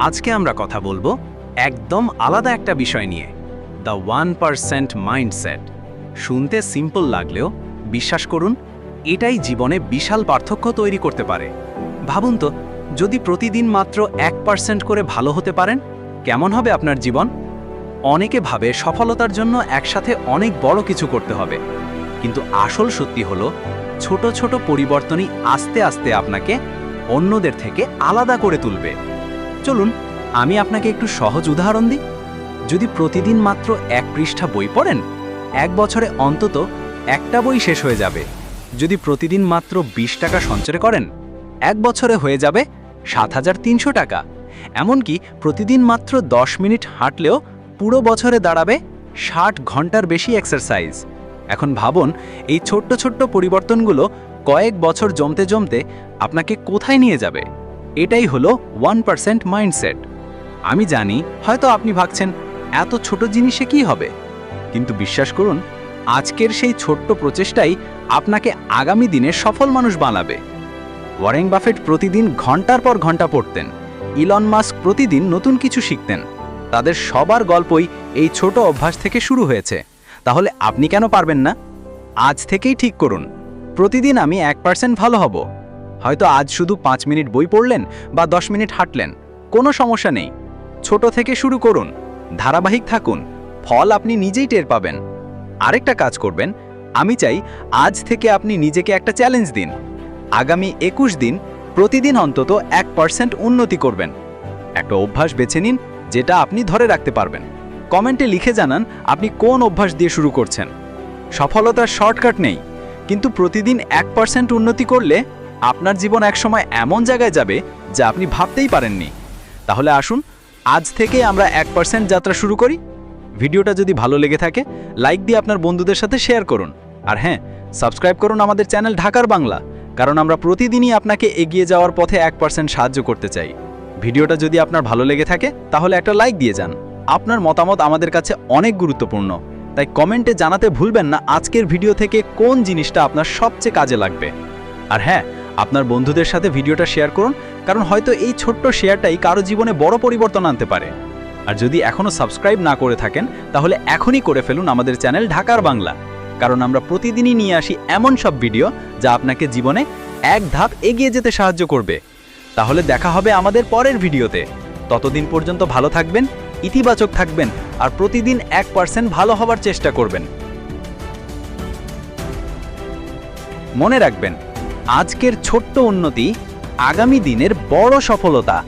আজকে আমরা কথা বলব একদম আলাদা একটা বিষয় নিয়ে দ্য ওয়ান পারসেন্ট মাইন্ডসেট শুনতে সিম্পল লাগলেও, বিশ্বাস করুন, এটাই জীবনে বিশাল পার্থক্য তৈরি করতে পারে। ভাবুন তো, যদি প্রতিদিন মাত্র এক পার্সেন্ট করে ভালো হতে পারেন, কেমন হবে আপনার জীবন? অনেকে ভাবে সফলতার জন্য একসাথে অনেক বড় কিছু করতে হবে। কিন্তু আসল সত্যি হলো, ছোট ছোট পরিবর্তনই আস্তে আস্তে আপনাকে অন্যদের থেকে আলাদা করে তুলবে। চলুন, আমি আপনাকে একটু সহজ উদাহরণ দিই। যদি প্রতিদিন মাত্র এক পৃষ্ঠা বই পড়েন, এক বছরে অন্তত একটা বই শেষ হয়ে যাবে। যদি প্রতিদিন মাত্র ২০ টাকা সঞ্চয় করেন, এক বছরে হয়ে যাবে সাত হাজার তিনশো টাকা। এমনকি প্রতিদিন মাত্র দশ মিনিট হাঁটলেও পুরো বছরে দাঁড়াবে ষাট ঘণ্টার বেশি এক্সারসাইজ এখন ভাবুন, এই ছোট্ট ছোট্ট পরিবর্তনগুলো কয়েক বছর জমতে জমতে আপনাকে কোথায় নিয়ে যাবে? এটাই হলো ওয়ান পার্সেন্ট মাইন্ডসেট আমি জানি, হয়তো আপনি ভাবছেন, এত ছোট জিনিসে কি হবে? কিন্তু বিশ্বাস করুন, আজকের সেই ছোট্ট প্রচেষ্টাই আপনাকে আগামী দিনে সফল মানুষ বানাবে। ওয়ারেন বাফেট প্রতিদিন ঘণ্টার পর ঘণ্টা পড়তেন। ইলন মাস্ক প্রতিদিন নতুন কিছু শিখতেন। তাদের সবার গল্পই এই ছোট অভ্যাস থেকে শুরু হয়েছে। তাহলে আপনি কেন পারবেন না? আজ থেকেই ঠিক করুন। প্রতিদিন আমি এক পার্সেন্ট ভালো হব। হয়তো আজ শুধু পাঁচ মিনিট বই পড়লেন বা দশ মিনিট হাঁটলেন। কোনো সমস্যা নেই। ছোট থেকে শুরু করুন। ধারাবাহিক থাকুন। ফল আপনি নিজেই টের পাবেন। আরেকটা কাজ করবেন। আমি চাই আজ থেকে আপনি নিজেকে একটা চ্যালেঞ্জ দিন। আগামী একুশ দিন প্রতিদিন অন্তত এক পার্সেন্ট উন্নতি করবেন। একটা অভ্যাস বেছে নিন যেটা আপনি ধরে রাখতে পারবেন। কমেন্টে লিখে জানান আপনি কোন অভ্যাস দিয়ে শুরু করছেন। সফলতার শর্টকাট নেই। কিন্তু প্রতিদিন এক পার্সেন্ট উন্নতি করলে আপনার জীবন একসময় এমন জায়গায় যাবে যা আপনি ভাবতেই পারেননি। তাহলে আসুন, আজ থেকে আমরা এক পার্সেন্ট যাত্রা শুরু করি। ভিডিওটা যদি ভালো লেগে থাকে লাইক দিয়ে আপনার বন্ধুদের সাথে শেয়ার করুন। আর হ্যাঁ সাবস্ক্রাইব করুন আমাদের চ্যানেল ঢাকার বাংলা, কারণ আমরা প্রতিদিনই আপনাকে এগিয়ে যাওয়ার পথে এক পার্সেন্ট সাহায্য করতে চাই। ভিডিওটা যদি আপনার ভালো লেগে থাকে, তাহলে একটা লাইক দিয়ে যান। আপনার মতামত আমাদের কাছে অনেক গুরুত্বপূর্ণ। তাই কমেন্টে জানাতে ভুলবেন না আজকের ভিডিও থেকে কোন জিনিসটা আপনার সবচেয়ে কাজে লাগবে। আর হ্যাঁ আপনার বন্ধুদের সাথে ভিডিওটা শেয়ার করুন, কারণ হয়তো এই ছোট্ট শেয়ারটাই কারও জীবনে বড় পরিবর্তন আনতে পারে। আর যদি এখনও সাবস্ক্রাইব না করে থাকেন, তাহলে এখনই করে ফেলুন আমাদের চ্যানেল ঢাকার বাংলা। কারণ আমরা প্রতিদিনই নিয়ে আসি এমন সব ভিডিও যা আপনাকে জীবনে এক ধাপ এগিয়ে যেতে সাহায্য করবে। তাহলে দেখা হবে আমাদের পরের ভিডিওতে। ততদিন পর্যন্ত ভালো থাকবেন, ইতিবাচক থাকবেন, আর প্রতিদিন এক পার্সেন্ট ভালো হবার চেষ্টা করবেন। মনে রাখবেন আজকের ছোট্ট উন্নতি আগামী দিনের বড় সফলতা।